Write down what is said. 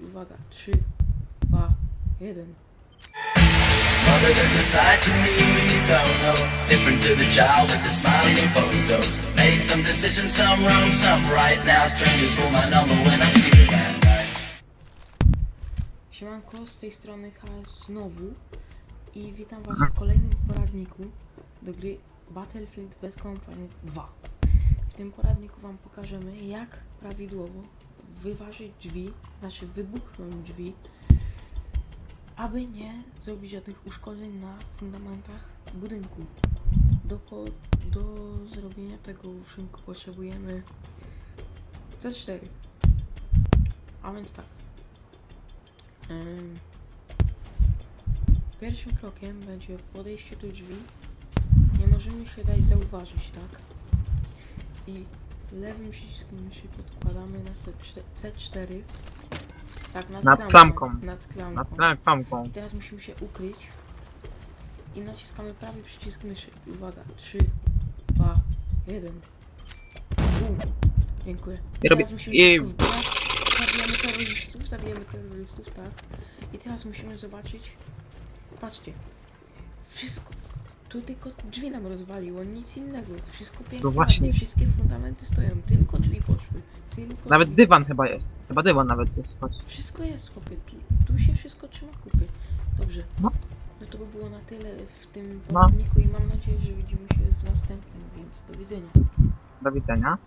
Uwaga, 3, 2, 1. Mother, there's a side to me you don't know. Different to the child with the smiling photos. Made some decisions, some wrong, some right. Now strangers for my number when I'm sleeping at night. Siemanko, z tej strony HS znowu i witam was w kolejnym poradniku do gry Battlefield Bad Company 2. W tym poradniku wam pokażemy jak prawidłowo wyważyć drzwi, znaczy wybuchnąć drzwi, aby nie zrobić żadnych uszkodzeń na fundamentach budynku. Do, po, do zrobienia tego uszynku potrzebujemy C4. A więc tak. Pierwszym krokiem będzie podejście do drzwi. Nie możemy się dać zauważyć, tak? I lewym przyciskiem myszy podkładamy na C4, C4. Tak, nad, Nad klamką. Nad klamką. Nad klamką. I teraz musimy się ukryć. I naciskamy prawy przycisk myszy. Uwaga, 3, 2, 1. Bum. Dziękuję. I robię- teraz musimy i- szybko wbijać. Zabijamy terrorystów, zabijamy terrorystów, tak. I teraz musimy zobaczyć. Patrzcie. Wszystko. Tu tylko drzwi nam rozwaliło, nic innego. Wszystko pięknie. No właśnie. ładnie, Wszystkie fundamenty stoją, tylko drzwi poszły. Tylko Nawet drzwi. dywan chyba jest. Chyba dywan nawet jest. Chodź. Wszystko jest, chłopie. Tu, tu się wszystko trzyma kupy. Dobrze. No. No to by było na tyle w tym No. i mam nadzieję, że widzimy się w następnym, więc do widzenia. Do widzenia.